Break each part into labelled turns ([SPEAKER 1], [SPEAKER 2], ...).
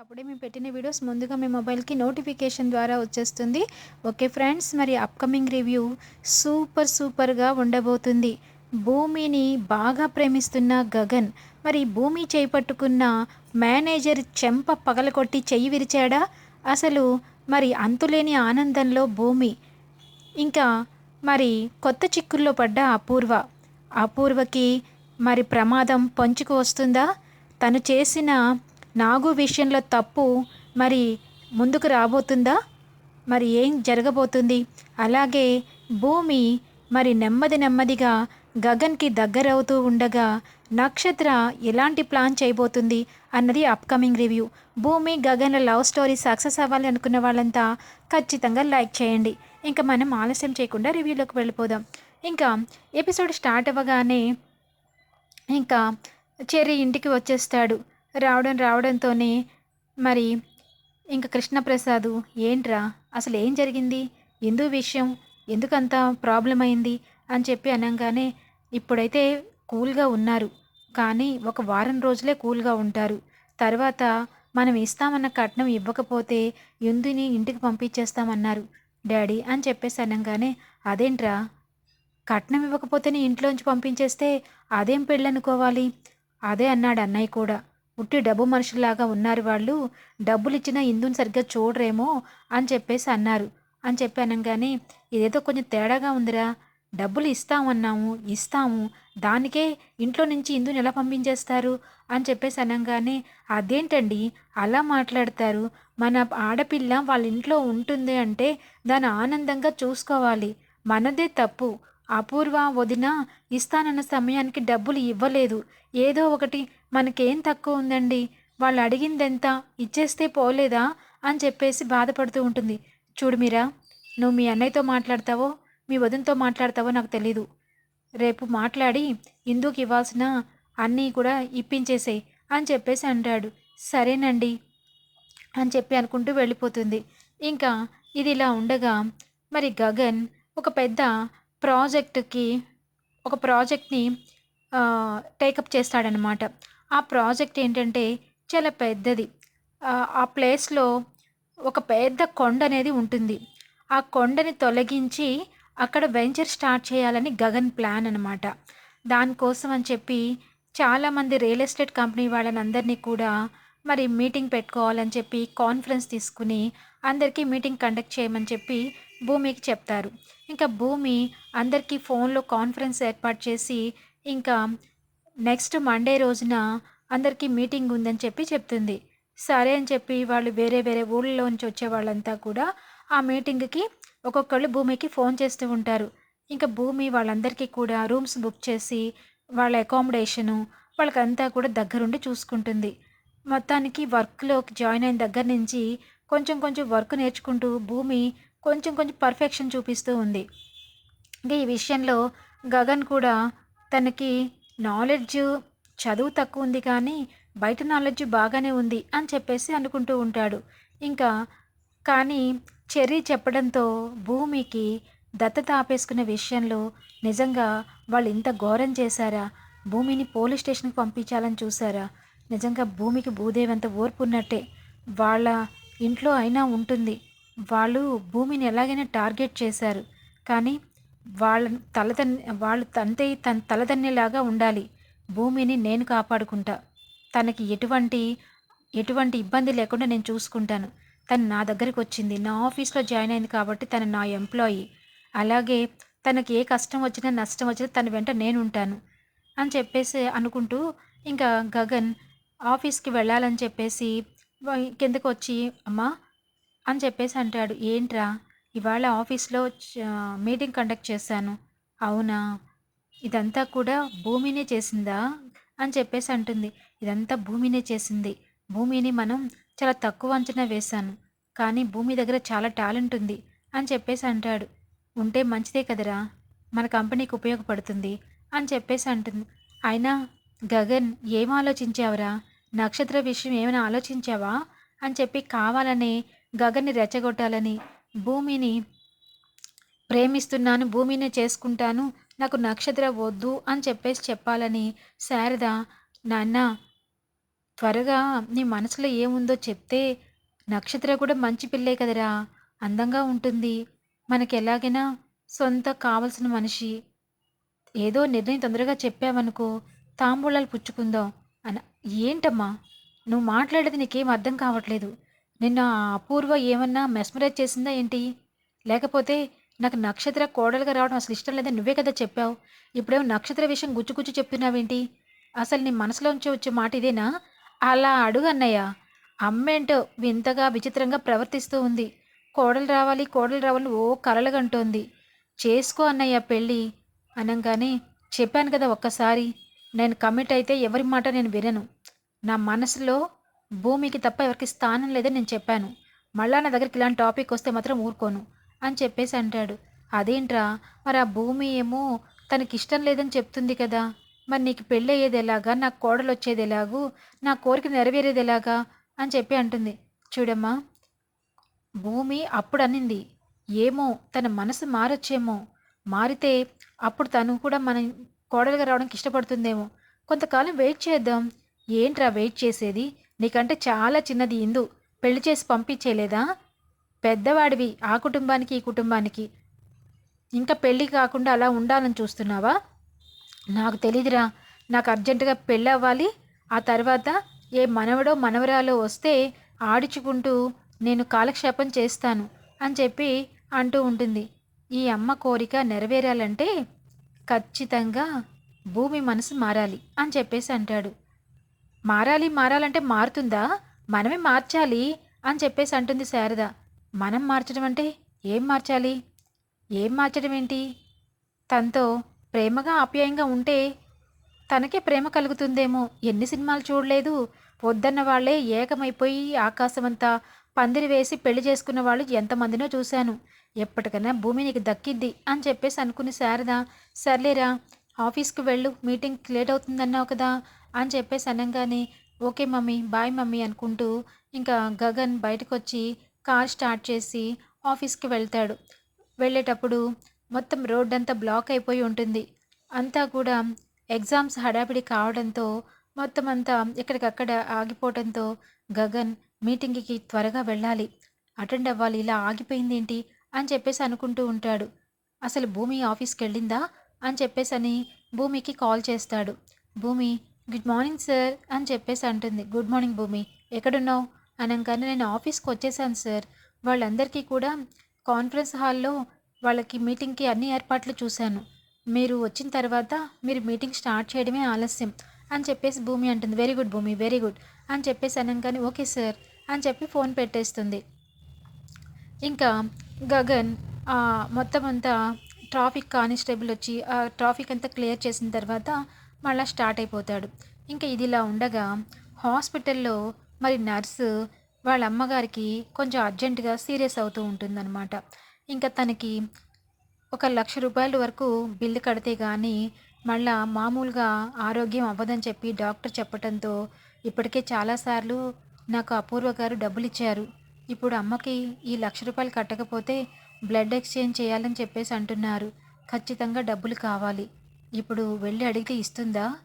[SPEAKER 1] అప్పుడే మేము పెట్టిన వీడియోస్ ముందుగా మీ మొబైల్కి నోటిఫికేషన్ ద్వారా వచ్చేస్తుంది. ఓకే ఫ్రెండ్స్ మరి అప్కమింగ్ రివ్యూ సూపర్ సూపర్గా ఉండబోతుంది. భూమిని బాగా ప్రేమిస్తున్న గగన్ మరి భూమి చేపట్టుకున్న మేనేజర్ చెంప పగలకొట్టి చెయ్యి విరిచాడా? అసలు మరి అంతులేని ఆనందంలో భూమి ఇంకా మరి కొత్త చిక్కుల్లో పడ్డ అపూర్వ. అపూర్వకి మరి ప్రమాదం పొంచుకు వస్తుందా? తను చేసిన నాగు విషయంలో తప్పు మరి ముందుకు రాబోతుందా? మరి ఏం జరగబోతుంది? అలాగే భూమి మరి నెమ్మది నెమ్మదిగా గగన్కి దగ్గరవుతూ ఉండగా నక్షత్ర ఎలాంటి ప్లాన్ చేయబోతుంది అన్నది అప్కమింగ్ రివ్యూ భూమి గగన్ లవ్ స్టోరీ సక్సెస్ అవ్వాలి అనుకున్న వాళ్ళంతా ఖచ్చితంగా లైక్ చేయండి. ఇంకా మనం ఆలస్యం చేయకుండా రివ్యూలోకి వెళ్ళిపోదాం. ఇంకా ఎపిసోడ్ స్టార్ట్ అవ్వగానే ఇంకా చెర్రీ ఇంటికి వచ్చేస్తాడు. రావడం రావడంతోనే మరి ఇంకా కృష్ణప్రసాద్ ఏంట్రా? అసలు ఏం జరిగింది? ఎందు విషయం? ఎందుకంత ప్రాబ్లం అయింది అని చెప్పి అనగానే ఇప్పుడైతే కూల్గా ఉన్నారు. కానీ ఒక వారం రోజులే కూల్గా ఉంటారు. తర్వాత మనం ఇస్తామన్న కట్నం ఇవ్వకపోతే ఎందుని ఇంటికి పంపించేస్తామన్నారు. డాడీ అని చెప్పేసి అనగానే అదేంట్రా? కట్నం ఇవ్వకపోతేనే ఇంట్లోంచి పంపించేస్తే అదేం పెళ్ళనుకోవాలి? అదే అన్నాడు అన్నయ్య కూడా. ఉట్టి డబ్బు మనుషుల్లాగా ఉన్నారు వాళ్ళు. డబ్బులు ఇచ్చినా ఇందుని సరిగ్గా చూడరేమో అని చెప్పేసి అన్నారు. అని చెప్పి అనగానే ఇదేదో కొంచెం తేడాగా ఉందిరా. డబ్బులు ఇస్తామన్నాము ఇస్తాము. దానికే ఇంట్లో నుంచి ఇందుని ఎలా పంపించేస్తారు? అని చెప్పేసి అనగానే అదేంటండి? అలా మాట్లాడతారు. మన ఆడపిల్ల వాళ్ళ ఇంట్లో ఉంటుంది అంటే దాన్ని ఆనందంగా చూసుకోవాలి. మనదే తప్పు. అపూర్వ వదిన ఇస్తానన్న సమయానికి డబ్బులు ఇవ్వలేదు. ఏదో ఒకటి మనకేం తక్కువ ఉందండి? వాళ్ళు అడిగిందెంత ఇచ్చేస్తే పోలేదా? అని చెప్పేసి బాధపడుతూ ఉంటుంది. చూడు మీరా నువ్వు మీ అన్నయ్యతో మాట్లాడతావో మీ వదినతో మాట్లాడతావో నాకు తెలీదు. రేపు మాట్లాడి ఇందుకు ఇవ్వాల్సిన అన్నీ కూడా ఇప్పించేసేయి అని చెప్పేసి అంటాడు. సరేనండి అని చెప్పి అనుకుంటూ వెళ్ళిపోతుంది. ఇంకా ఇది ఇలా ఉండగా మరి గగన్ ఒక పెద్ద ప్రాజెక్ట్కి ఒక ప్రాజెక్ట్ని టేకప్ చేస్తాడనమాట ఆ ప్రాజెక్ట్ ఏంటంటే చాలా పెద్దది. ఆ ప్లేస్లో ఒక పెద్ద కొండ అనేది ఉంటుంది. ఆ కొండని తొలగించి అక్కడ వెంచర్ స్టార్ట్ చేయాలని గగన్ ప్లాన్ అనమాట దానికోసం అని చెప్పి చాలామంది రియల్ ఎస్టేట్ కంపెనీ వాళ్ళని అందరినీ కూడా మరి మీటింగ్ పెట్టుకోవాలని చెప్పి కాన్ఫరెన్స్ తీసుకుని అందరికీ మీటింగ్ కండక్ట్ చేయమని చెప్పి భూమికి చెప్తారు. ఇంకా భూమి అందరికీ ఫోన్లో కాన్ఫరెన్స్ ఏర్పాటు చేసి ఇంకా నెక్స్ట్ మండే రోజున అందరికీ మీటింగ్ ఉందని చెప్పి చెప్తుంది. సరే అని చెప్పి వాళ్ళు వేరే వేరే ఊళ్ళలోంచి వచ్చే వాళ్ళంతా కూడా ఆ మీటింగ్కి ఒక్కొక్కళ్ళు భూమికి ఫోన్ చేస్తూ ఉంటారు. ఇంకా భూమి వాళ్ళందరికీ కూడా రూమ్స్ బుక్ చేసి వాళ్ళ అకామిడేషను వాళ్ళకంతా కూడా దగ్గరుండి చూసుకుంటుంది. మొత్తానికి వర్క్లోకి జాయిన్ అయిన దగ్గర నుంచి కొంచెం కొంచెం వర్క్ నేర్చుకుంటూ భూమి కొంచెం కొంచెం పర్ఫెక్షన్ చూపిస్తూ ఉంది. ఇంకా ఈ విషయంలో గగన్ కూడా తనకి నాలెడ్జ్ చదువు తక్కువ ఉంది కానీ బయట నాలెడ్జ్ బాగానే ఉంది అని చెప్పేసి అనుకుంటూ ఉంటాడు. ఇంకా కానీ చెర్రీ చెప్పడంతో భూమికి దత్తత ఆపేసుకునే విషయంలో నిజంగా వాళ్ళు ఇంత ఘోరం చేశారా? భూమిని పోలీస్ స్టేషన్కి పంపించాలని చూసారా నిజంగా భూమికి భూదేవంత ఓర్పు ఉన్నట్టే. వాళ్ళ ఇంట్లో అయినా ఉంటుంది. వాళ్ళు భూమిని ఎలాగైనా టార్గెట్ చేశారు. కానీ వాళ్ళ తలదన్ వాళ్ళు తంతే తన తలదన్నేలాగా ఉండాలి. భూమిని నేను కాపాడుకుంటా. తనకి ఎటువంటి ఎటువంటి ఇబ్బంది లేకుండా నేను చూసుకుంటాను. తను నా దగ్గరికి వచ్చింది. నా ఆఫీస్లో జాయిన్ అయింది కాబట్టి తను నా ఎంప్లాయీ. అలాగే తనకి ఏ కష్టం వచ్చినా నష్టం వచ్చినా తన వెంట నేను ఉంటాను అని చెప్పేసి అనుకుంటూ ఇంకా గగన్ ఆఫీస్కి వెళ్ళాలని చెప్పేసి కిందకు వచ్చి అమ్మా అని చెప్పేసి అంటాడు. ఏంట్రా? ఇవాళ ఆఫీస్లో మీటింగ్ కండక్ట్ చేశాను. అవునా? ఇదంతా కూడా భూమినే చేసిందా? అని చెప్పేసి అంటుంది. ఇదంతా భూమినే చేసింది. భూమిని మనం చాలా తక్కువ అంచనా వేశాను. కానీ భూమి దగ్గర చాలా టాలెంట్ ఉంది. అని చెప్పేసి అంటాడు. ఉంటే మంచిదే కదరా? మన కంపెనీకి ఉపయోగపడుతుంది. అని చెప్పేసి అంటుంది. అయినా గగన్ ఏం ఆలోచించావురా? నక్షత్ర విషయం ఏమైనా ఆలోచించావా? అని చెప్పి కావాలనే గగన్ని రెచ్చగొట్టాలని భూమిని ప్రేమిస్తున్నాను భూమిని చేసుకుంటాను నాకు నక్షత్ర వద్దు అని చెప్పేసి చెప్పాలని శారద నాన్న త్వరగా నీ మనసులో ఏముందో చెప్తే నక్షత్ర కూడా మంచి పిల్లే కదరా అందంగా ఉంటుంది. మనకి ఎలాగైనా సొంత కావలసిన మనిషి. ఏదో నిర్ణయం తొందరగా చెప్పామనుకో తాంబూలాలు పుచ్చుకుందాం అన ఏంటమ్మా? నువ్వు మాట్లాడేది నీకేం అర్థం కావట్లేదు. నిన్న అపూర్వ ఏమన్నా మెస్మరైజ్ చేసిందా ఏంటి? లేకపోతే నాకు నక్షత్ర కోడలుగా రావడం అసలు ఇష్టం లేదని నువ్వే కదా చెప్పావు. ఇప్పుడేమో నక్షత్ర విషయం గుచ్చుగుచ్చు చెప్తున్నావేంటి? అసలు నీ మనసులోంచి వచ్చే మాట ఇదేనా? అలా అడుగు అన్నయ్య. అమ్మేంటో వింతగా విచిత్రంగా ప్రవర్తిస్తూ ఉంది. కోడలు రావాలి కోడలు రావాలి ఓ కలలుగంటోంది చేసుకో అన్నయ్య పెళ్ళి అనగానే చెప్పాను కదా ఒక్కసారి. నేను కమిట్ అయితే ఎవరి మాట నేను వినను. నా మనసులో భూమికి తప్ప ఎవరికి స్థానం లేదని నేను చెప్పాను. మళ్ళా నా దగ్గరికి ఇలాంటి టాపిక్ వస్తే మాత్రం ఊరుకోను అని చెప్పేసి అంటాడు. అదేంట్రా? మరి ఆ భూమి ఏమో తనకి ఇష్టం లేదని చెప్తుంది కదా. మరి నీకు పెళ్ళి అయ్యేది ఎలాగా? నాకు కోడలు వచ్చేది ఎలాగూ? నా కోరిక నెరవేరేది ఎలాగా? అని చెప్పి అంటుంది. చూడమ్మా భూమి అప్పుడు అనింది. ఏమో తన మనసు మారొచ్చేమో. మారితే అప్పుడు తను కూడా మన కోడలుగా రావడానికి ఇష్టపడుతుందేమో. కొంతకాలం వెయిట్ చేద్దాం. ఏంట్రా వెయిట్ చేసేది? నీకంటే చాలా చిన్నది ఇందు. పెళ్ళి చేసి పంపించేలేదా? పెద్దవాడివి ఆ కుటుంబానికి ఈ కుటుంబానికి. ఇంకా పెళ్ళి కాకుండా అలా ఉండాలని చూస్తున్నావా? నాకు తెలీదురా. నాకు అర్జెంటుగా పెళ్ళి అవ్వాలి ఆ తర్వాత ఏ మనవడో మనవరాలో వస్తే ఆడించుకుంటూ నేను కాలక్షేపం చేస్తాను అని చెప్పి అంటూ ఉంటుంది. ఈ అమ్మ కోరిక నెరవేరాలంటే ఖచ్చితంగా భూమి మనసు మారాలి అని చెప్పేసి అంటాడు. మారాలి మారాలంటే మారుతుందా? మనమే మార్చాలి అని చెప్పేసి అంటుంది శారద. మనం మార్చడం అంటే ఏం మార్చాలి? ఏం మార్చడం ఏంటి? తనతో ప్రేమగా ఆప్యాయంగా ఉంటే తనకే ప్రేమ కలుగుతుందేమో. ఎన్ని సినిమాలు చూడలేదు. వద్దన్న వాళ్ళే ఏకమైపోయి ఆకాశమంతా పందిరి వేసి పెళ్ళి చేసుకున్న వాళ్ళు ఎంతమందినో చూశాను. ఎప్పటికైనా భూమి నీకు దక్కిద్ది అని చెప్పేసి అనుకుని శారద. సర్లేరా ఆఫీస్కి వెళ్ళు. మీటింగ్కి లేట్ అవుతుందన్నావు కదా. అని చెప్పేసి అనగానే ఓకే మమ్మీ బాయ్ మమ్మీ అనుకుంటూ ఇంకా గగన్ బయటకు వచ్చి కార్ స్టార్ట్ చేసి ఆఫీస్కి వెళ్తాడు. వెళ్ళేటప్పుడు మొత్తం రోడ్ అంతా బ్లాక్ అయిపోయి ఉంటుంది. అంతా కూడా ఎగ్జామ్స్ హడాపిడి కావడంతో మొత్తం అంతా ఎక్కడికక్కడ ఆగిపోవడంతో గగన్ మీటింగ్కి త్వరగా వెళ్ళాలి. అటెండ్ అవ్వాలి ఇలా ఆగిపోయింది ఏంటి? అని చెప్పేసి అనుకుంటూ ఉంటాడు. అసలు భూమి ఆఫీస్కి వెళ్ళిందా? అని చెప్పేసి అని భూమికి కాల్ చేస్తాడు. భూమి గుడ్ మార్నింగ్ సార్ అని చెప్పేసి అంటుంది. గుడ్ మార్నింగ్ భూమి. ఎక్కడున్నావు? అనగానే నేను ఆఫీస్కి వచ్చేసాను సార్. వాళ్ళందరికీ కూడా కాన్ఫరెన్స్ హాల్లో వాళ్ళకి మీటింగ్కి అన్ని ఏర్పాట్లు చూశాను. మీరు వచ్చిన తర్వాత మీరు మీటింగ్ స్టార్ట్ చేయడమే ఆలస్యం అని చెప్పేసి భూమి అంటుంది. వెరీ గుడ్ భూమి వెరీ గుడ్ అని చెప్పేసి అనగానే ఓకే సార్ అని చెప్పి ఫోన్ పెట్టేస్తుంది. ఇంకా గగన్ మొత్తం అంతా ట్రాఫిక్ కానిస్టేబుల్ వచ్చి ఆ ట్రాఫిక్ అంతా క్లియర్ చేసిన తర్వాత మళ్ళీ స్టార్ట్ అయిపోతాడు. ఇంకా ఇదిలా ఉండగా హాస్పిటల్లో మరి నర్సు వాళ్ళ అమ్మగారికి కొంచెం అర్జెంటుగా సీరియస్ అవుతూ ఉంటుందన్నమాట. ఇంకా తనకి ఒక లక్ష రూపాయల వరకు బిల్లు కడితే కానీ మళ్ళా మామూలుగా ఆరోగ్యం అవ్వదని చెప్పి డాక్టర్ చెప్పడంతో ఇప్పటికే చాలాసార్లు నాకు అపూర్వ గారు డబ్బులు ఇచ్చారు. ఇప్పుడు అమ్మకి ఈ లక్ష రూపాయలు కట్టకపోతే బ్లడ్ ఎక్స్చేంజ్ చేయాలని చెప్పేసి అంటున్నారు. ఖచ్చితంగా డబ్బులు కావాలి. ఇప్పుడు వెళ్ళి అడిగితే ఇస్తుందా?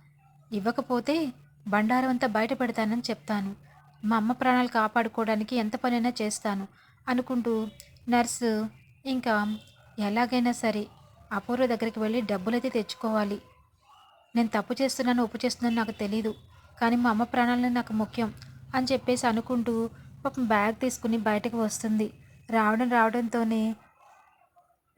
[SPEAKER 1] ఇవ్వకపోతే బండారం అంతా బయట పెడతానని చెప్తాను. మా అమ్మ ప్రాణాలు కాపాడుకోవడానికి ఎంత పనైనా చేస్తాను అనుకుంటూ నర్సు ఇంకా ఎలాగైనా సరే అపూర్వ దగ్గరికి వెళ్ళి డబ్బులైతే తెచ్చుకోవాలి. నేను తప్పు చేస్తున్నాను ఒప్పు చేస్తున్నాను నాకు తెలీదు. కానీ మా అమ్మ ప్రాణాలనే నాకు ముఖ్యం అని చెప్పేసి అనుకుంటూ పాపం బ్యాగ్ తీసుకుని బయటకు వస్తుంది. రావడం రావడంతోనే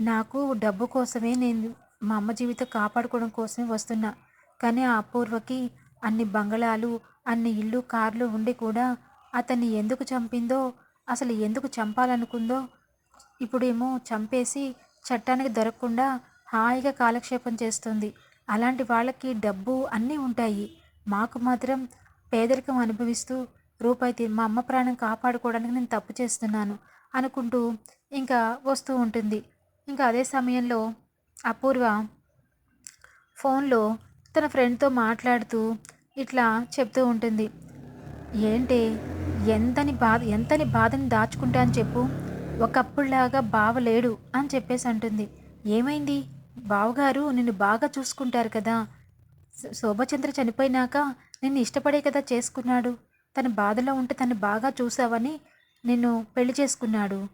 [SPEAKER 1] నాకు డబ్బు కోసమే నేను మా అమ్మ జీవితం కాపాడుకోవడం కోసమే వస్తున్నా. కానీ ఆ అపూర్వకి అన్ని బంగళాలు అన్ని ఇల్లు కార్లు ఉండి కూడా అతన్ని ఎందుకు చంపిందో అసలు ఎందుకు చంపాలనుకుందో ఇప్పుడేమో చంపేసి చట్టానికి దొరకకుండా హాయిగా కాలక్షేపం చేస్తుంది. అలాంటి వాళ్ళకి డబ్బు అన్నీ ఉంటాయి. మాకు మాత్రం పేదరికం అనుభవిస్తూ రూపాయి మా అమ్మ ప్రాణం కాపాడుకోవడానికి నేను తప్పు చేస్తున్నాను అనుకుంటూ ఇంకా వస్తూ ఉంటుంది. ఇంకా అదే సమయంలో అపూర్వ ఫోన్లో తన ఫ్రెండ్తో మాట్లాడుతూ ఇట్లా చెప్తూ ఉంటుంది. ఏంటి ఎంతని బాధ ఎంతని బాధని దాచుకుంటా అని చెప్పు. ఒకప్పుడులాగా బావలేడు అని చెప్పేసి అంటుంది. ఏమైంది? బావగారు నిన్ను బాగా చూసుకుంటారు కదా. శోభచంద్ర చనిపోయినాక నిన్ను ఇష్టపడే కదా చేసుకున్నాడు. తన బాధలో ఉంటే తను బాగా చూసావని నిన్ను పెళ్ళి చేసుకున్నాడు.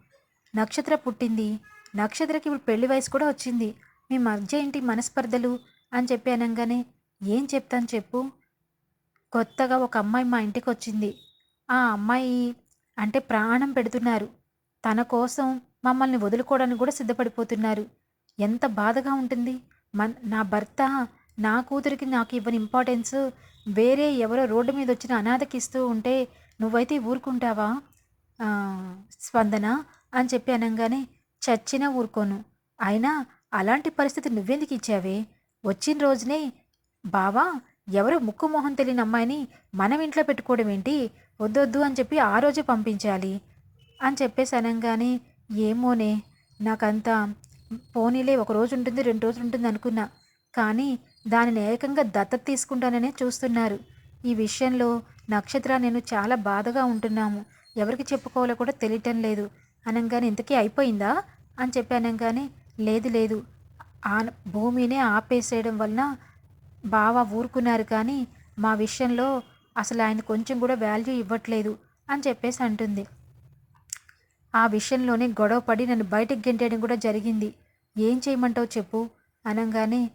[SPEAKER 1] నక్షత్ర పుట్టింది. నక్షత్రకి ఇప్పుడు పెళ్ళి వయసు కూడా వచ్చింది. మీ మధ్య ఏంటి మనస్పర్ధలు? అని చెప్పి అనగానే ఏం చెప్తాను చెప్పు. కొత్తగా ఒక అమ్మాయి మా ఇంటికి వచ్చింది ఆ అమ్మాయి అంటే ప్రాణం పెడుతున్నారు. తన కోసం మమ్మల్ని వదులుకోవడానికి కూడా సిద్ధపడిపోతున్నారు. ఎంత బాధగా ఉంటుంది. మన్ నా భర్త నా కూతురికి నాకు ఇవ్వని ఇంపార్టెన్స్ వేరే ఎవరో రోడ్డు మీద వచ్చిన అనాథకి ఇస్తూ ఉంటే నువ్వైతే ఊరుకుంటావా? స్పందన అని చెప్పి అనగానే చచ్చినా ఊరుకోను. అయినా అలాంటి పరిస్థితి నువ్వెందుకు ఇచ్చావే? వచ్చిన రోజునే బావా ఎవరో ముక్కు మొహం తెలియని అమ్మాయిని మనం ఇంట్లో పెట్టుకోవడం ఏంటి? వద్దొద్దు అని చెప్పి ఆ రోజే పంపించాలి. అని చెప్పేసి అనగానే ఏమోనే నాకంతా పోనీలే ఒక రోజు ఉంటుంది రెండు రోజులు ఉంటుంది అనుకున్నా. కానీ దానిని ఏకంగా దత్తత తీసుకుంటాననే చూస్తున్నారు. ఈ విషయంలో నక్షత్ర నేను చాలా బాధగా ఉంటున్నాము. ఎవరికి చెప్పుకోవాలో కూడా తెలియటం లేదు. అనగానే ఇంతకీ అయిపోయిందా? అని చెప్పి అనగానే లేదు లేదు. ఆ భూమినే ఆపేసేయడం వలన బాగా ఊరుకున్నారు కానీ మా విషయంలో అసలు ఆయన కొంచెం కూడా వాల్యూ ఇవ్వట్లేదు అని చెప్పేసి అంటుంది. ఆ విషయంలోనే గొడవ పడి నన్ను బయటకు గెంటేయడం కూడా జరిగింది. ఏం చేయమంటావు చెప్పు? అనగానే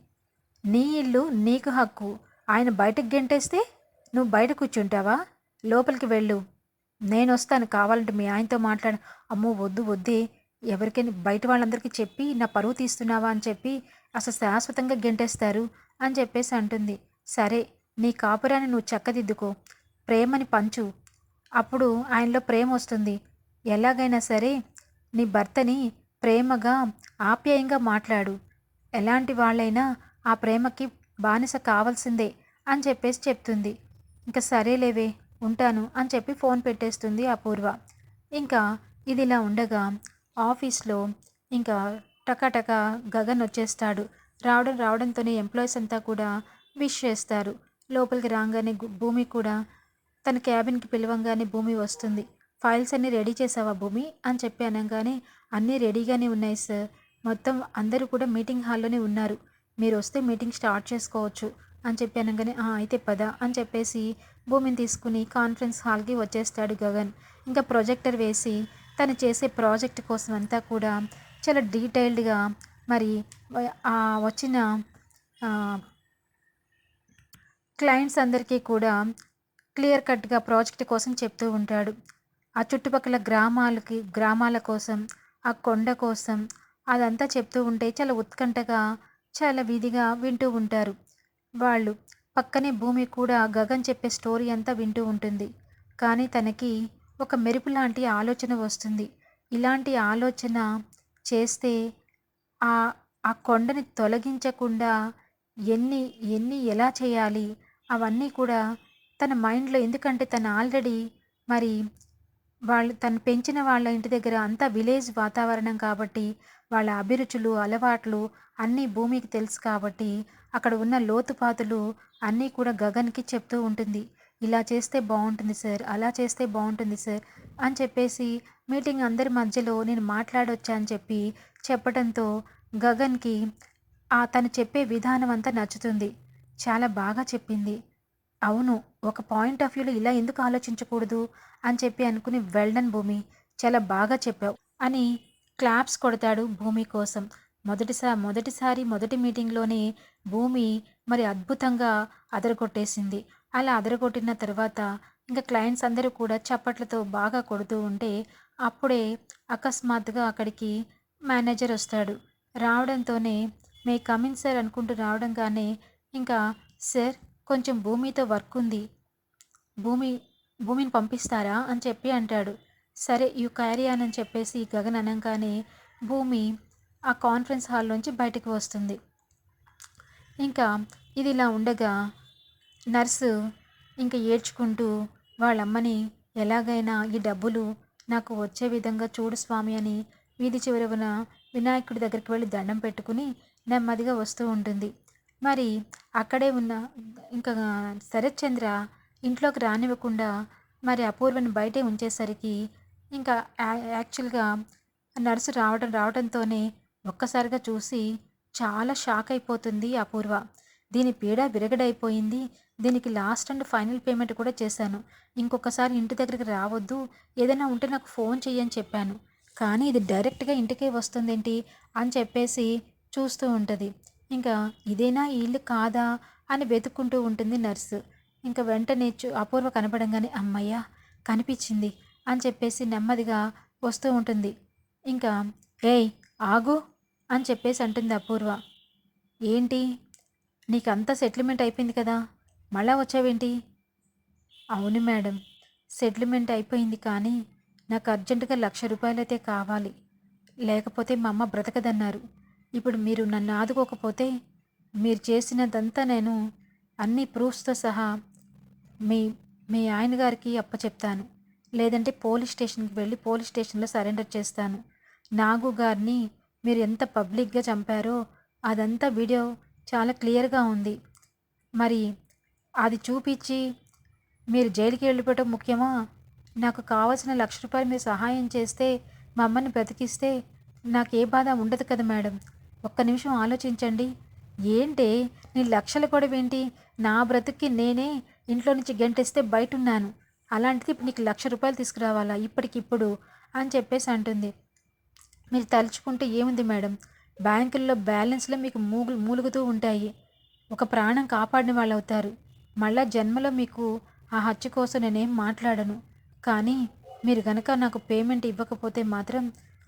[SPEAKER 1] నీ ఇల్లు నీకు హక్కు. ఆయన బయటకు గెంటేస్తే నువ్వు బయట కూర్చుంటావా? లోపలికి వెళ్ళు. నేను వస్తాను కావాలంటే మీ ఆయనతో మాట్లాడు. అమ్మో వద్దు వద్దే. ఎవరికైనా బయట వాళ్ళందరికీ చెప్పి నా పరువు తీస్తున్నావా? అని చెప్పి అసలు శాశ్వతంగా గెంటేస్తారు? అని చెప్పేసి అంటుంది. సరే నీ కాపురాన్ని నువ్వు చక్కదిద్దుకో. ప్రేమని పంచు. అప్పుడు ఆయనలో ప్రేమ వస్తుంది. ఎలాగైనా సరే నీ భర్తని ప్రేమగా ఆప్యాయంగా మాట్లాడు. ఎలాంటి వాళ్ళైనా ఆ ప్రేమకి బానిస కావాల్సిందే అని చెప్పేసి చెప్తుంది. ఇంకా సరేలేవే ఉంటాను అని చెప్పి ఫోన్ పెట్టేస్తుంది అపూర్వ. ఇంకా ఇది ఇలా ఉండగా ఆఫీస్లో ఇంకా టకాటక గగన్ వచ్చేస్తాడు. రావడం రావడంతోనే ఎంప్లాయీస్ అంతా కూడా విష్ చేస్తారు. లోపలికి రాగానే భూమి కూడా తన క్యాబిన్కి పిలవంగానే భూమి వస్తుంది. ఫైల్స్ అన్నీ రెడీ చేసావా భూమి? అని చెప్పి అనగానే అన్నీ రెడీగానే ఉన్నాయి సార్. మొత్తం అందరూ కూడా మీటింగ్ హాల్లోనే ఉన్నారు. మీరు వస్తే మీటింగ్ స్టార్ట్ చేసుకోవచ్చు అని చెప్పి అనగానే అయితే పద అని చెప్పేసి భూమిని తీసుకుని కాన్ఫరెన్స్ హాల్కి వచ్చేస్తాడు గగన్. ఇంకా ప్రొజెక్టర్ వేసి తను చేసే ప్రాజెక్ట్ కోసం అంతా కూడా చాలా డీటెయిల్డ్గా మరి ఆ వచ్చిన క్లయింట్స్ అందరికీ కూడా క్లియర్ కట్గా ప్రాజెక్ట్ కోసం చెప్తూ ఉంటాడు. ఆ చుట్టుపక్కల గ్రామాలకి గ్రామాల కోసం ఆ కొండ కోసం అదంతా చెప్తూ ఉంటే చాలా ఉత్కంఠగా చాలా విధిగా వింటూ ఉంటారు. వాళ్ళు పక్కనే భూమి కూడా గగన్ చెప్పే స్టోరీ అంతా వింటూ ఉంటుంది. కానీ తనకి ఒక మెరుపు లాంటి ఆలోచన వస్తుంది. ఇలాంటి ఆలోచన చేస్తే ఆ ఆ కొండని తొలగించకుండా ఎన్ని ఎన్ని ఎలా చేయాలి? అవన్నీ కూడా తన మైండ్లో ఎందుకంటే తను ఆల్రెడీ మరి వాళ్ళు తను పెంచిన వాళ్ళ ఇంటి దగ్గర అంతా విలేజ్ వాతావరణం కాబట్టి వాళ్ళ అభిరుచులు అలవాట్లు అన్నీ భూమికి తెలుసు కాబట్టి అక్కడ ఉన్న లోతుపాతులు అన్నీ కూడా గగన్కి చెప్తూ ఉంటుంది. ఇలా చేస్తే బాగుంటుంది సార్ అలా చేస్తే బాగుంటుంది సార్ అని చెప్పేసి మీటింగ్ అందరి మధ్యలో నేను మాట్లాడొచ్చా అని చెప్పి చెప్పడంతో గగన్కి ఆ తను చెప్పే విధానం అంతా నచ్చుతుంది. చాలా బాగా చెప్పింది. అవును ఒక పాయింట్ ఆఫ్ వ్యూలో ఇలా ఎందుకు ఆలోచించకూడదు అని చెప్పి అనుకుని వెల్డన్ భూమి చాలా బాగా చెప్పావు అని క్లాప్స్ కొడతాడు భూమి కోసం. మొదటిసారి మొదటిసారి మొదటి మీటింగ్లోనే భూమి మరి అద్భుతంగా అదరగొట్టేసింది. అలా అదరగొట్టిన తర్వాత ఇంకా క్లయింట్స్ అందరూ కూడా చప్పట్లతో బాగా కొడుతూ ఉంటే అప్పుడే అకస్మాత్తుగా అక్కడికి మేనేజర్ వస్తాడు. రావడంతోనే మే కమింగ్ సార్ అనుకుంటూ రావడంగానే ఇంకా సార్ కొంచెం భూమితో వర్క్ ఉంది. భూమి భూమిని పంపిస్తారా? అని చెప్పి అంటాడు. సరే యూ క్యారీ ఆన్ అని చెప్పేసి గగన్ అనగానే భూమి ఆ కాన్ఫరెన్స్ హాల్ నుంచి బయటకు వస్తుంది. ఇంకా ఇది ఇలా ఉండగా నర్సు ఇంకా ఏడ్చుకుంటూ వాళ్ళమ్మని ఎలాగైనా ఈ డబ్బులు నాకు వచ్చే విధంగా చూడు స్వామి అని వీధి చివరన వినాయకుడి దగ్గరికి వెళ్ళి దండం పెట్టుకుని నెమ్మదిగా వస్తూ ఉంటుంది. మరి అక్కడే ఉన్న ఇంకా శరత్చంద్ర ఇంట్లోకి రానివ్వకుండా మరి అపూర్వని బయటే ఉంచేసరికి ఇంకా యాక్చువల్గా నర్సు రావడం రావడంతోనే ఒక్కసారిగా చూసి చాలా షాక్ అయిపోతుంది అపూర్వ. దీని పీడ విరగడైపోయింది. దీనికి లాస్ట్ అండ్ ఫైనల్ పేమెంట్ కూడా చేశాను. ఇంకొకసారి ఇంటి దగ్గరికి రావద్దు. ఏదైనా ఉంటే నాకు ఫోన్ చెయ్యని చెప్పాను. కానీ ఇది డైరెక్ట్గా ఇంటికే వస్తుందేంటి? అని చెప్పేసి చూస్తూ ఉంటుంది. ఇంకా ఇదేనా ఈ ఇల్లు కాదా? అని వెతుక్కుంటూ ఉంటుంది నర్సు. ఇంకా వెంటనే చూ అపూర్వ కనపడంగానే అమ్మయ్య కనిపించింది అని చెప్పేసి నెమ్మదిగా వస్తూ ఉంటుంది. ఇంకా ఏయ్ ఆగు అని చెప్పేసి అంటుంది అపూర్వ. ఏంటి? నీకంతా సెటిల్మెంట్ అయిపోయింది కదా. మళ్ళా వచ్చావేంటి? అవును మేడం సెటిల్మెంట్ అయిపోయింది కానీ నాకు అర్జెంటుగా లక్ష రూపాయలైతే కావాలి. లేకపోతే మా అమ్మ బ్రతకదన్నారు. ఇప్పుడు మీరు నన్ను ఆదుకోకపోతే మీరు చేసినదంతా నేను అన్ని ప్రూఫ్స్తో సహా మీ మీ ఆయన గారికి అప్పచెప్తాను. లేదంటే పోలీస్ స్టేషన్కి వెళ్ళి పోలీస్ స్టేషన్లో సరెండర్ చేస్తాను. నాగు గారిని మీరు ఎంత పబ్లిక్గా చంపారో అదంతా వీడియో చాలా క్లియర్గా ఉంది. మరి అది చూపించి మీరు జైలుకి వెళ్ళిపోవటం ముఖ్యమా? నాకు కావాల్సిన లక్ష రూపాయలు మీరు సహాయం చేస్తే మా అమ్మని బ్రతికిస్తే నాకు ఏ బాధ ఉండదు కదా మేడం. ఒక్క నిమిషం ఆలోచించండి. ఏంటి? నీ లక్షల కూడా ఏంటి? నా బ్రతుక్కి నేనే ఇంట్లో నుంచి గంటేస్తే బయట ఉన్నాను అలాంటిది ఇప్పుడు నీకు లక్ష రూపాయలు తీసుకురావాలా? ఇప్పటికిప్పుడు అని చెప్పేసి అంటుంది. మీరు తలుచుకుంటే ఏముంది మేడం? బ్యాంకుల్లో బ్యాలెన్స్లో మీకు మూగు మూలుగుతూ ఉంటాయి. ఒక ప్రాణం కాపాడిన వాళ్ళు అవుతారు మళ్ళా జన్మలో మీకు ఆ హత్య కోసం నేనేం మాట్లాడను. కానీ మీరు గనక నాకు పేమెంట్ ఇవ్వకపోతే మాత్రం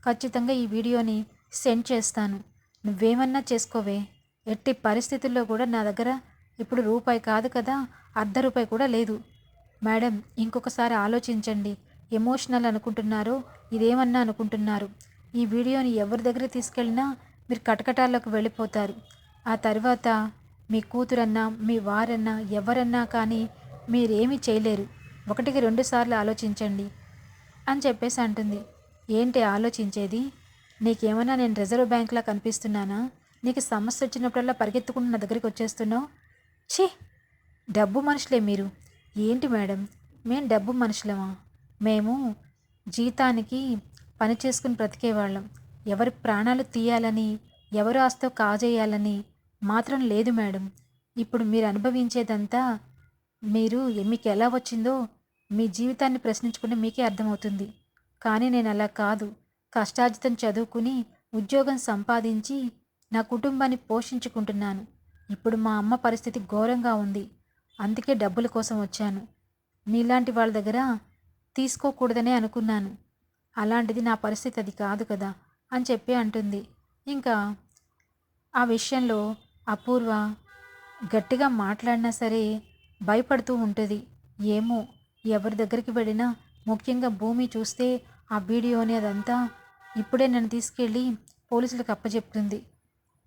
[SPEAKER 1] ఖచ్చితంగా ఈ వీడియోని సెండ్ చేస్తాను. నువ్వేమన్నా చేసుకోవే. ఎట్టి పరిస్థితుల్లో కూడా నా దగ్గర ఇప్పుడు రూపాయి కాదు కదా అర్ధ రూపాయి కూడా లేదు. మేడం ఇంకొకసారి ఆలోచించండి. ఎమోషనల్ అనుకుంటున్నారో ఇదేమన్నా అనుకుంటున్నారు? ఈ వీడియోని ఎవరి దగ్గర తీసుకెళ్ళినా మీరు కటకటాల్లోకి వెళ్ళిపోతారు. ఆ తర్వాత మీ కూతురన్నా మీ వారన్నా ఎవరన్నా కానీ మీరేమీ చేయలేరు. ఒకటికి రెండు సార్లు ఆలోచించండి అని చెప్పేసి అంటుంది. ఏంటి ఆలోచించేది? నీకేమన్నా నేను రిజర్వ్ బ్యాంక్లా కనిపిస్తున్నానా? నీకు సమస్య వచ్చినప్పుడల్లా పరిగెత్తుకుంటూ నా దగ్గరికి వచ్చేస్తున్నావు? ఛీ! డబ్బు మనుషులే మీరు. ఏంటి మేడం? మేము డబ్బు మనుషులమా? మేము జీతానికి పని చేసుకుని బ్రతికేవాళ్ళం. ఎవరి ప్రాణాలు తీయాలని ఎవరు ఆస్తో కాజేయాలని మాత్రం లేదు మేడం. ఇప్పుడు మీరు అనుభవించేదంతా మీరు మీకు ఎలా వచ్చిందో మీ జీవితాన్ని ప్రశ్నించుకుంటే మీకే అర్థమవుతుంది. కానీ నేను అలా కాదు. కష్టార్జితం చదువుకుని ఉద్యోగం సంపాదించి నా కుటుంబాన్ని పోషించుకుంటున్నాను. ఇప్పుడు మా అమ్మ పరిస్థితి ఘోరంగా ఉంది. అందుకే డబ్బుల కోసం వచ్చాను. మీలాంటి వాళ్ళ దగ్గర తీసుకోకూడదనే అనుకున్నాను. అలాంటిది నా పరిస్థితి అది కాదు కదా అని చెప్పి అంటుంది. ఇంకా ఆ విషయంలో అపూర్వ గట్టిగా మాట్లాడినా సరే భయపడుతూ ఉంటుంది. ఏమో ఎవరి దగ్గరికి వెళ్ళినా ముఖ్యంగా భూమి చూస్తే ఆ వీడియోని అదంతా ఇప్పుడే నన్ను తీసుకెళ్ళి పోలీసులకు అప్పచెప్తుంది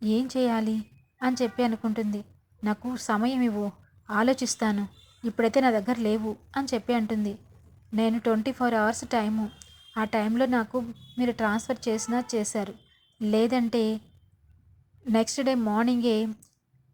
[SPEAKER 1] ఏం చేయాలి? అని చెప్పి అనుకుంటుంది. నాకు సమయం ఇవ్వు ఆలోచిస్తాను. ఇప్పుడైతే నా దగ్గర లేవు అని చెప్పి అంటుంది. నేను ట్వంటీ ఫోర్ అవర్స్ టైము. ఆ టైంలో నాకు మీరు ట్రాన్స్ఫర్ చేసినా చేశారు. లేదంటే నెక్స్ట్ డే మార్నింగే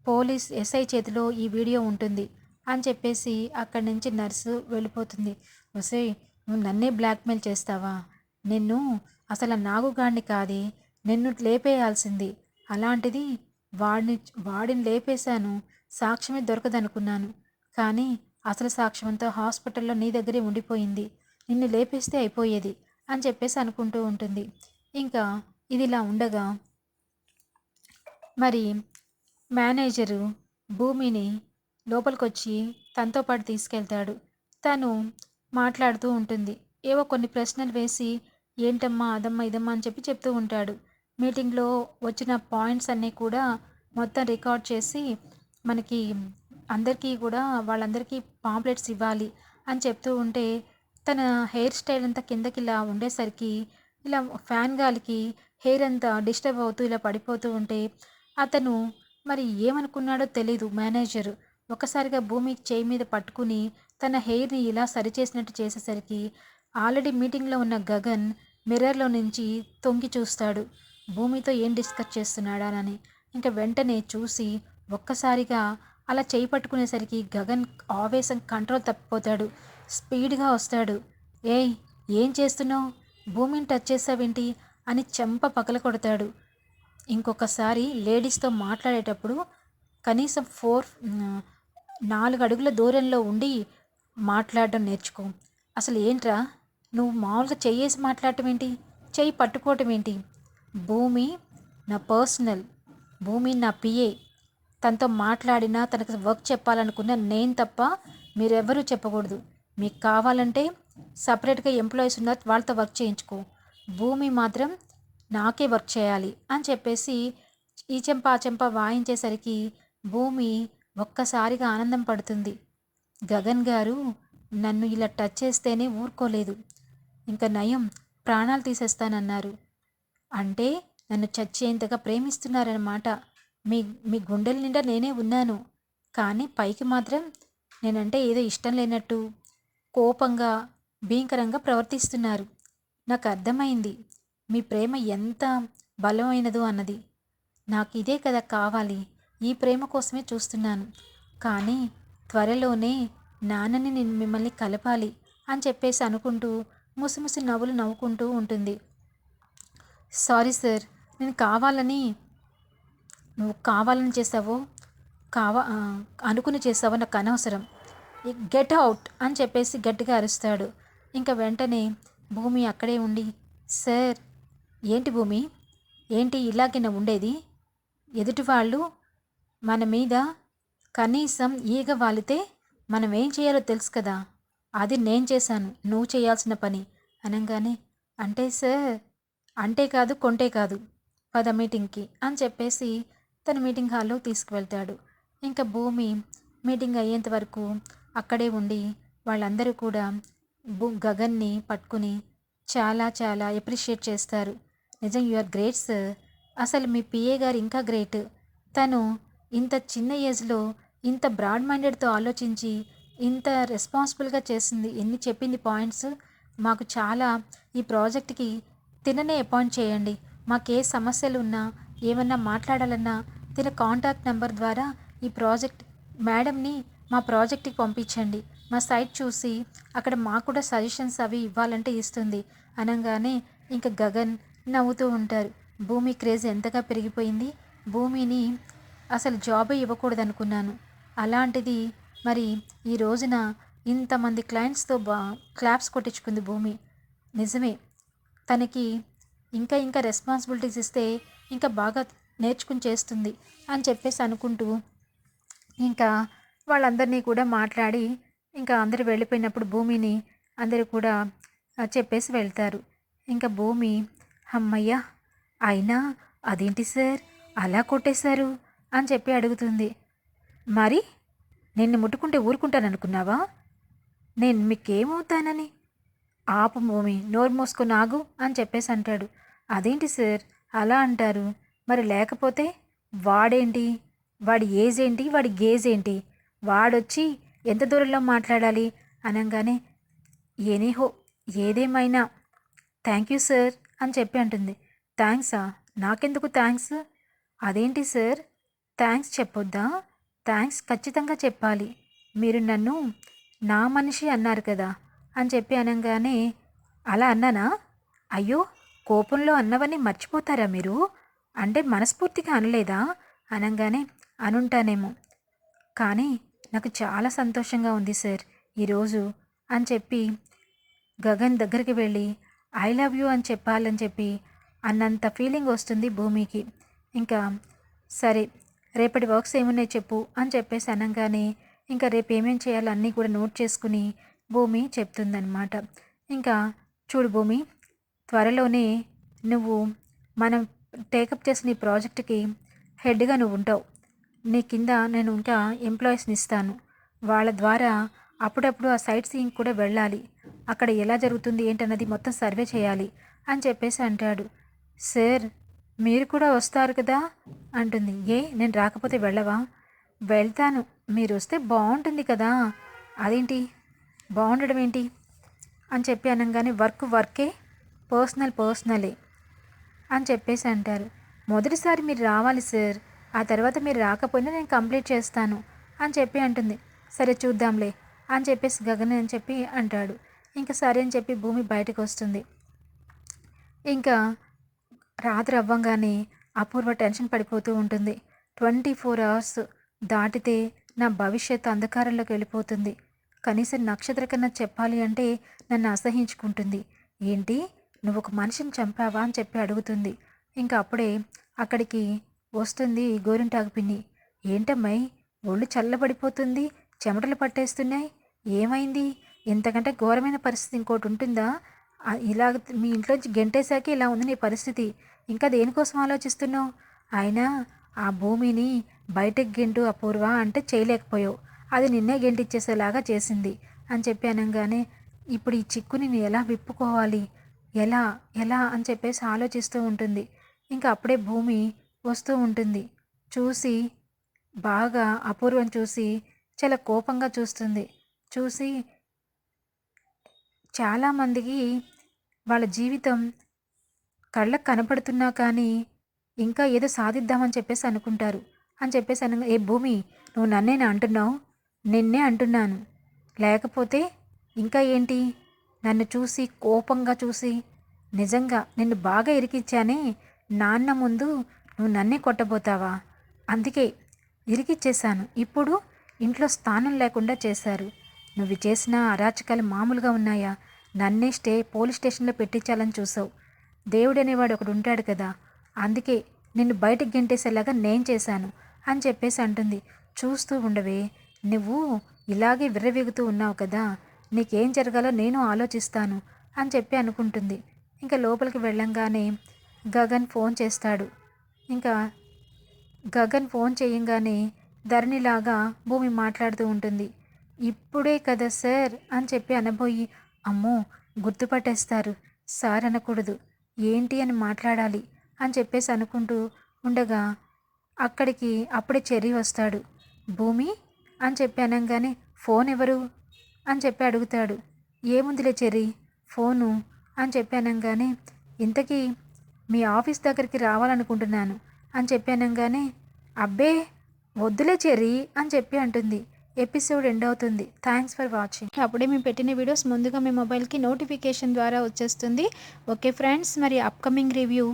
[SPEAKER 1] పోలీస్ ఎస్ఐ చేతిలో ఈ వీడియో ఉంటుంది అని చెప్పేసి అక్కడి నుంచి నర్సు వెళ్ళిపోతుంది. వసే నువ్వు నన్నే బ్లాక్మెయిల్ చేస్తావా? నిన్ను అసలు నాగుగాడిని కాదే నిన్ను లేపేయాల్సింది. అలాంటిది వాడిని వాడిని లేపేశాను సాక్ష్యమే దొరకదనుకున్నాను. కానీ అసలు సాక్ష్యమంతా హాస్పిటల్లో నీ దగ్గరే ఉండిపోయింది. నిన్ను లేపేస్తే అయిపోయేది అని చెప్పేసి అనుకుంటూ ఉంటుంది. ఇంకా ఇదిలా ఉండగా మరి మేనేజరు భూమిని లోపలికొచ్చి తనతో పాటు తీసుకెళ్తాడు. తను మాట్లాడుతూ ఉంటుంది. ఏవో కొన్ని ప్రశ్నలు వేసి ఏంటమ్మా అదమ్మా ఇదమ్మా అని చెప్పి చెప్తూ ఉంటాడు. మీటింగ్లో వచ్చిన పాయింట్స్ అన్నీ కూడా మొత్తం రికార్డ్ చేసి మనకి అందరికీ కూడా వాళ్ళందరికీ పాంప్లెట్స్ ఇవ్వాలి అని చెప్తూ ఉంటే తన హెయిర్ స్టైల్ అంతా కిందకి ఇలా ఉండేసరికి ఇలా ఫ్యాన్ గాలికి హెయిర్ అంతా డిస్టర్బ్ అవుతూ ఇలా పడిపోతూ ఉంటే అతను మరి ఏమనుకున్నాడో తెలీదు మేనేజర్. ఒకసారిగా భూమి చేయి మీద పట్టుకుని తన హెయిర్ని ఇలా సరిచేసినట్టు చేసేసరికి ఆల్రెడీ మీటింగ్లో ఉన్న గగన్ మిర్రర్లో నుంచి తొంగి చూస్తాడు. భూమితో ఏం డిస్కస్ చేస్తున్నాడానని ఇంకా వెంటనే చూసి ఒక్కసారిగా అలా చేయి పట్టుకునేసరికి గగన్ ఆవేశం కంట్రోల్ తప్పిపోతాడు. స్పీడ్గా వస్తాడు. ఏయ్ ఏం చేస్తున్నావు? భూమిని టచ్ చేసావేంటి? అని చెంప పగల కొడతాడు. ఇంకొకసారి లేడీస్తో మాట్లాడేటప్పుడు కనీసం ఫోర్ నాలుగు అడుగుల దూరంలో ఉండి మాట్లాడడం నేర్చుకో. అసలు ఏంట్రా? నువ్వు మామూలుగా చెయ్యేసి మాట్లాడటం ఏంటి? చెయ్యి పట్టుకోవటం ఏంటి? భూమి నా పర్సనల్ భూమి నా పిఏ. తనతో మాట్లాడినా తనకు వర్క్ చెప్పాలనుకున్న నేను తప్ప మీరెవరూ చెప్పకూడదు. మీకు కావాలంటే సపరేట్గా ఎంప్లాయీస్ ఉన్నారు వాళ్ళతో వర్క్ చేయించుకో. భూమి మాత్రం నాకే వర్క్ చేయాలి అని చెప్పేసి ఈ చెంప ఆ చెంప వాయించేసరికి భూమి ఒక్కసారిగా ఆనందం పడుతుంది. గగన్ గారు నన్ను ఇలా టచ్ చేస్తేనే ఊరుకోలేదు. ఇంకా నయం ప్రాణాలు తీసేస్తానన్నారు. అంటే నన్ను చచ్చేంతగా ప్రేమిస్తున్నారన్నమాట. మీ మీ గుండెల నిండా నేనే ఉన్నాను. కానీ పైకి మాత్రం నేనంటే ఏదో ఇష్టం లేనట్టు కోపంగా భీకరంగా ప్రవర్తిస్తున్నారు. నాకు అర్థమైంది. మీ ప్రేమ ఎంత బలమైనదో అన్నది. నాకు ఇదే కదా కావాలి. ఈ ప్రేమ కోసమే చూస్తున్నాను. కానీ త్వరలోనే నాన్నని నేను మిమ్మల్ని కలపాలి అని చెప్పేసి అనుకుంటూ ముసిముసి నవ్వులు నవ్వుకుంటూ ఉంటుంది. సారీ సార్ నేను కావాలని నువ్వు కావాలని చేసావో కావా అనుకుని చేసావో నాకు అనవసరం. గెట్ అవుట్ అని చెప్పేసి గట్టిగా అరుస్తాడు. ఇంకా వెంటనే భూమి అక్కడే ఉండి సార్ ఏంటి భూమి? ఏంటి ఇలాగే ఉండేది? ఎదుటి వాళ్ళు మన మీద కనీసం ఈగ వాలితే మనం ఏం చేయాలో తెలుసు కదా. అది నేను చేశాను. నువ్వు చేయాల్సిన పని. అనగానే అంటే సార్ అంటే కాదు కొంటే కాదు. పద మీటింగ్కి అని చెప్పేసి తన మీటింగ్ హాల్లో తీసుకువెళ్తాడు. ఇంకా భూమి మీటింగ్ అయ్యేంత వరకు అక్కడే ఉండి వాళ్ళందరూ కూడా గగన్ని పట్టుకుని చాలా చాలా ఎప్రిషియేట్ చేస్తారు. నిజం యు ఆర్ గ్రేట్ సార్ అసలు మీ పిఏ గారు ఇంకా గ్రేట్ తను ఇంత చిన్న ఏజ్లో ఇంత బ్రాడ్ మైండెడ్తో ఆలోచించి ఇంత రెస్పాన్సిబుల్గా చేసింది. ఎన్ని చెప్పింది పాయింట్స్ మాకు చాలా ఈ ప్రాజెక్ట్కి తిననే అపాయింట్ చేయండి. మాకు ఏ సమస్యలు ఉన్నా ఏమన్నా మాట్లాడాలన్నా తిన కాంటాక్ట్ నెంబర్ ద్వారా ఈ ప్రాజెక్ట్ మేడంని మా ప్రాజెక్ట్కి పంపించండి. మా సైట్ చూసి అక్కడ మాకు కూడా సజెషన్స్ అవి ఇవ్వాలంటే ఇస్తుంది. అనగానే ఇంకా గగన్ నవ్వుతూ ఉంటారు. భూమి క్రేజ్ ఎంతగా పెరిగిపోయింది? భూమిని అసలు జాబే ఇవ్వకూడదు అనుకున్నాను అలాంటిది మరి ఈ రోజున ఇంతమంది క్లయింట్స్తో బా క్లాప్స్ కొట్టించుకుంది భూమి. నిజమే. తనకి ఇంకా ఇంకా రెస్పాన్సిబిలిటీస్ ఇస్తే ఇంకా బాగా నేర్చుకుని చేస్తుంది అని చెప్పేసి అనుకుంటూ ఇంకా వాళ్ళందరినీ కూడా మాట్లాడి ఇంకా అందరూ వెళ్ళిపోయినప్పుడు భూమిని అందరూ కూడా చెప్పేసి వెళ్తారు. ఇంకా భూమి అమ్మయ్య అయినా అదేంటి సార్? అలా కొట్టేశారు? అని చెప్పి అడుగుతుంది. మరి నిన్ను ముట్టుకుంటే ఊరుకుంటాననుకున్నావా? నేను మీకేమవుతానని? ఆపు భూమి నోరు మూసుకొని ఆగు అని చెప్పేసి అంటాడు. అదేంటి సార్? అలా అంటారు. మరి లేకపోతే వాడేంటి? వాడి ఏజ్ ఏంటి? వాడి గేజ్ ఏంటి? వాడొచ్చి ఎంత దూరంలో మాట్లాడాలి అనగానే ఎనీహో ఏదేమైనా థ్యాంక్ యూ సార్ అని చెప్పి అంటుంది. థ్యాంక్సా? నాకెందుకు థ్యాంక్స్? అదేంటి సార్? థ్యాంక్స్ చెప్పొద్దా? థ్యాంక్స్ ఖచ్చితంగా చెప్పాలి. మీరు నన్ను నా మనిషి అన్నారు కదా అని చెప్పి అనగానే అలా అన్నానా? అయ్యో కోపంలో అన్నవన్నీ మర్చిపోతారా మీరు? అంటే మనస్ఫూర్తిగా అనలేదా? అనగానే అనుంటానేమో. కానీ నాకు చాలా సంతోషంగా ఉంది సార్. ఈరోజు అని చెప్పి గగన్ దగ్గరికి వెళ్ళి ఐ లవ్ యూ అని చెప్పాలని చెప్పి అన్నంత ఫీలింగ్ వస్తుంది భూమికి. ఇంకా సరే రేపటి వర్క్స్ ఏమున్నాయి చెప్పు అని చెప్పేసి అనగానే ఇంకా రేపు ఏమేం చేయాలో అన్నీ కూడా నోట్ చేసుకుని భూమి చెప్తుందనమాట ఇంకా చూడు భూమి త్వరలోనే నువ్వు మనం టేకప్ చేసిన ఈ ప్రాజెక్ట్కి హెడ్గా నువ్వు ఉంటావు. నీ కింద నేను ఇంకా ఎంప్లాయీస్ని ఇస్తాను. వాళ్ళ ద్వారా అప్పుడప్పుడు ఆ సైట్ సీయింగ్ కూడా వెళ్ళాలి. అక్కడ ఎలా జరుగుతుంది ఏంటన్నది మొత్తం సర్వే చేయాలి అని చెప్పేసి అంటాడు. సార్ మీరు కూడా వస్తారు కదా? అంటుంది. ఏ నేను రాకపోతే వెళ్ళవా? వెళ్తాను. మీరు వస్తే బాగుంటుంది కదా. అదేంటి? బాగుండడం ఏంటి? అని చెప్పి అనగానే వర్క్ వర్కే పర్సనల్ పర్సనలే అని చెప్పేసి అంటారు. మొదటిసారి మీరు రావాలి సార్. ఆ తర్వాత మీరు రాకపోయినా నేను కంప్లీట్ చేస్తాను అని చెప్పి అంటుంది. సరే చూద్దాంలే అని చెప్పేసి గగన్ అని చెప్పి అంటాడు. ఇంకా సరే అని చెప్పి భూమి బయటకు వస్తుంది. ఇంకా రాత్రి అవ్వంగానే అపూర్వ టెన్షన్ పడిపోతూ ఉంటుంది. ట్వంటీ ఫోర్ అవర్స్ దాటితే నా భవిష్యత్తు అంధకారంలోకి వెళ్ళిపోతుంది. కనీసం నక్షత్ర కన్నా చెప్పాలి అంటే నన్ను అసహించుకుంటుంది. ఏంటి? నువ్వు ఒక మనిషిని చంపావా అని చెప్పి అడుగుతుంది. ఇంకా అప్పుడే అక్కడికి వస్తుంది గోరింటాకు పిన్ని. ఏంటమ్మాయి? ఒళ్ళు చల్లబడిపోతుంది చెమటలు పట్టేస్తున్నాయి. ఏమైంది? ఇంతకంటే ఘోరమైన పరిస్థితి ఇంకోటి ఉంటుందా? ఇలా మీ ఇంట్లోంచి గెంటేశాక ఇలా ఉంది నీ పరిస్థితి. ఇంకా దేనికోసం ఆలోచిస్తున్నావు? అయినా ఆ భూమిని బయటకు గెంటు అపూర్వ అంటే చేయలేకపోయావు. అది నిన్నే గెంటిచ్చేసేలాగా చేసింది అని చెప్పి అనగానే ఇప్పుడు ఈ చిక్కుని నేను ఎలా విప్పుకోవాలి? ఎలా ఎలా అని చెప్పేసి ఆలోచిస్తూ ఉంటుంది. ఇంకా అప్పుడే భూమి వస్తూ ఉంటుంది. చూసి బాగా అపూర్వం చూసి చాలా కోపంగా చూస్తుంది. చూసి చాలామందికి వాళ్ళ జీవితం కళ్ళకు కనపడుతున్నా కానీ ఇంకా ఏదో సాధిద్దామని చెప్పేసి అనుకుంటారు. అని చెప్పేసి అను ఏ భూమి నువ్వు నన్నేనా అంటున్నావు? నిన్నే అంటున్నాను. లేకపోతే ఇంకా ఏంటి? నన్ను చూసి కోపంగా చూసి నిజంగా నిన్ను బాగా ఇరికిచ్చానే నాన్న ముందు నువ్వు నన్నే కొట్టబోతావా? అందుకే ఇరికిచ్చేశాను. ఇప్పుడు ఇంట్లో స్థానం లేకుండా చేశారు. నువ్వు చేసిన అరాచకాలు మామూలుగా ఉన్నాయా? నన్నే స్టే పోలీస్ స్టేషన్లో పెట్టించాలని చూసావు. దేవుడనేవాడు ఒకడు ఉంటాడు కదా. అందుకే నిన్ను బయటకు గెంటేసేలాగా నేను చేశాను అని చెప్పేసి అంటుంది. చూస్తూ ఉండవే నువ్వు ఇలాగే విర్రవీగుతూ ఉన్నావు కదా. నీకేం జరగాలో నేను ఆలోచిస్తాను అని చెప్పి అనుకుంటుంది. ఇంకా లోపలికి వెళ్ళంగానే గగన్ ఫోన్ చేస్తాడు. ఇంకా గగన్ ఫోన్ చేయంగానే ధరణిలాగా భూమి మాట్లాడుతూ ఉంటుంది. ఇప్పుడే కదా సార్ అని చెప్పి అనబోయి అమ్మో గుర్తుపట్టేస్తారు. సార్ అనకూడదు. ఏంటి అని మాట్లాడాలి అని చెప్పేసి అనుకుంటూ ఉండగా అక్కడికి అప్పుడే చెర్రీ వస్తాడు. భూమి? అని చెప్పి అనగానే ఫోన్ ఎవరు? అని చెప్పి అడుగుతాడు. ఏముందిలే చెర్రీ? ఫోను? అని చెప్పి అనగానే ఇంతకీ మీ ఆఫీస్ దగ్గరికి రావాలనుకుంటున్నాను అని చెప్పి అనగానే అబ్బే వద్దులే చెర్రీ అని చెప్పి అంటుంది. ఎపిసోడ్ ఎండ్ అవుతుంది. Thanks for watching. అప్పుడే మేము పెట్టిన వీడియోస్ ముందుగా మీ మొబైల్కి నోటిఫికేషన్ ద్వారా వచ్చేస్తుంది. ఓకే ఫ్రెండ్స్ మరి అప్కమింగ్ రివ్యూ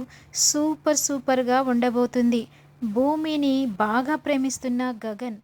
[SPEAKER 1] సూపర్ సూపర్గా ఉండబోతుంది. భూమిని బాగా ప్రేమిస్తున్న గగన్.